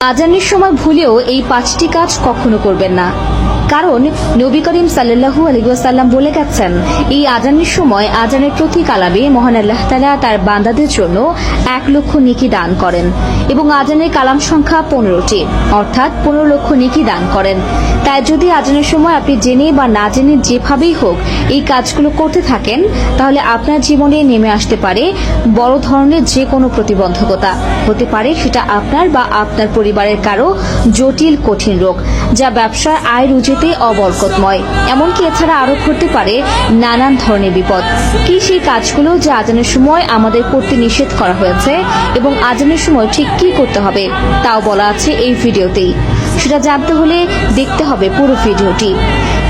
আজানের সময় ভুলেও এই পাঁচটি কাজ কখনো করবেন না। কারণ নবী করিম সাল্লাহু আলিবাসাল্লাম বলে গেছেন, এই আজানের সময় আজানের প্রতি কালামে মহান আল্লাহ তালা তার বান্দাদের জন্য এক লক্ষ নিকি দান করেন এবং আজানের কালাম সংখ্যা পনেরোটি, অর্থাৎ পনেরো লক্ষ নিকি দান করেন। তাই যদি আজানের সময় আপনি জেনে বা না জেনে যেভাবেই হোক এই কাজগুলো করতে থাকেন, তাহলে আপনার জীবনে নেমে আসতে পারে বড় ধরনের যে কোনো প্রতিবন্ধকতা। হতে পারে সেটা আপনার বা আপনার পরিবারের কারও জটিল, কঠিন রোগ, যা ব্যবসার আয় রুজিতে অবরকতময়। এমনকি এছাড়া আরও ঘটতে পারে নানান ধরনের বিপদ। কি সেই কাজগুলো যা আজানের সময় আমাদের করতে নিষেধ করা হয়েছে এবং আজানের সময় ঠিক কি করতে হবে, তাও বলা আছে এই ভিডিওতেই। সেটা জানতে হলে দেখতে হবে পুরো ভিডিওটি।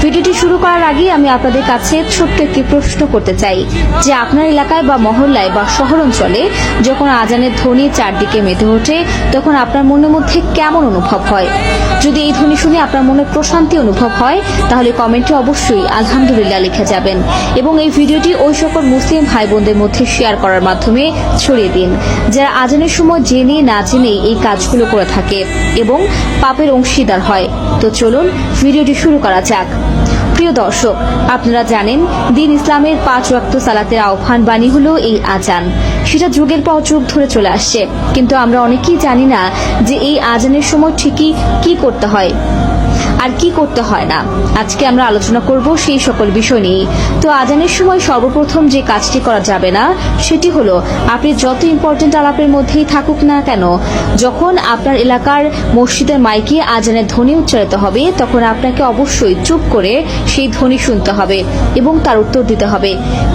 ভিডিওটি শুরু করার আগে আমি আপনাদের কাছে ছোট্ট একটি প্রশ্ন করতে চাই। যে আপনার এলাকায় বা মহল্লায় বা শহর অঞ্চলে যখন আজানের ধ্বনি চারদিকে মেতে ওঠে, তখন আপনার মনের মধ্যে কেমন অনুভব হয়? যদি এই ধ্বনি শুনে আপনার মনে প্রশান্তি অনুভব হয়, তাহলে কমেন্টে অবশ্যই আলহামদুলিল্লাহ লিখে যাবেন এবং এই ভিডিওটি ওই সকল মুসলিম ভাই বোনদের মধ্যে শেয়ার করার মাধ্যমে ছড়িয়ে দিন। যারা আজানের সময় জেনে না জেনে এই কাজগুলো করে থাকে এবং পাপের অংশীদার হয়। তো চলুন, ভিডিওটি শুরু করা যাক। প্রিয় দর্শক, আপনারা জানেন, দিন ইসলামের পাঁচ রক্ত সালাতের আহ্বান বাণী হলো এই আজান। সেটা যুগের পর যুগ ধরে চলে আসছে। কিন্তু আমরা অনেকেই জানি না যে এই আজানের সময় ঠিকই কি করতে হয়। আর কি করতে হয় না। আজকে আমরা আলোচনা করব সেই সকল বিষয় নিয়ে তো আজানের সময় সর্বপ্রথম যে কাজটি করা যাবে না, সেটি হলো, আপনি যত ইম্পর্টেন্ট আলাপের মধ্যেই থাকুক না কেন, যখন আপনার এলাকার মসজিদের মাইকে আজানের ধ্বনি উচ্চারিত হবে, তখন আপনাকে অবশ্যই চুপ করে সেই ধ্বনি শুনতে হবে এবং তার উত্তর দিতে হবে।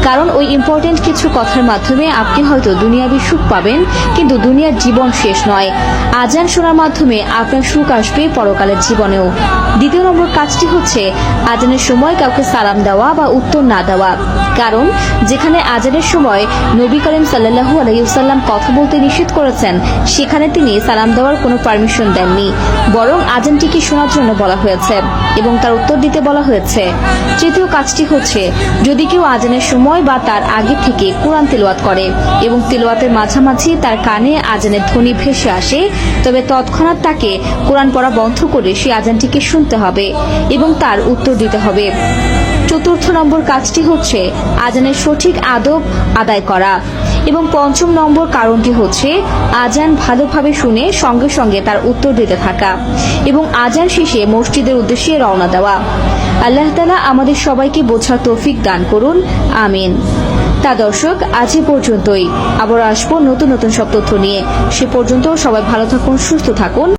কারণ ওই ইম্পর্টেন্ট কিছু কথার মাধ্যমে আপনি হয়তো দুনিয়াবি সুখ পাবেন, কিন্তু দুনিয়ার জীবন শেষ নয়। আজান শোনার মাধ্যমে আপনার সুখ আসবে পরকালের জীবনেও। দ্বিতীয় নম্বর কাজটি হচ্ছে আজানের সময় কাউকে সালাম দেওয়া বা উত্তর না দেওয়া। কারণ, যেখানে আজানের সময় নবী করিম সাল্লাহু আলাইসাল্লাম কথা বলতে নিষেধ করেছেন, সেখানে তিনি সালাম দেওয়ার কোনো পারমিশন দেননি। বরং আজানটিকে শোনার জন্য বলা হয়েছে এবং তার উত্তর দিতে বলা হয়েছে। তৃতীয় কাজটি হচ্ছে, যদি কেউ আজানের সময় বা তার আগে থেকে কোরআন তেলাওয়াত করে এবং তেলাওয়াতের মাঝামাঝি তার কানে আজানের ধ্বনি ভেসে আসে, তবে তৎক্ষণাৎ তাকে কোরআন পড়া বন্ধ করে সেই আজানটিকে শুনতে হবে এবং তার উত্তর দিতে হবে। চতুর্থ নম্বর কাজটি হচ্ছে আজানের সঠিক আদব আদায় করা এবং পঞ্চম নম্বর কারণটি হচ্ছে আজান ভালোভাবে শুনে সঙ্গে সঙ্গে তার উত্তর দিতে থাকা এবং আজান শেষে মসজিদের উদ্দেশ্যে রওনা দেওয়া। আল্লাহ তালা আমাদের সবাইকে বোঝার তৌফিক দান করুন। আমিন। তা দর্শক, আজ পর্যন্তই। আবার আসব নতুন নতুন সব তথ্য নিয়ে। সে পর্যন্ত সবাই ভালো থাকুন, সুস্থ থাকুন।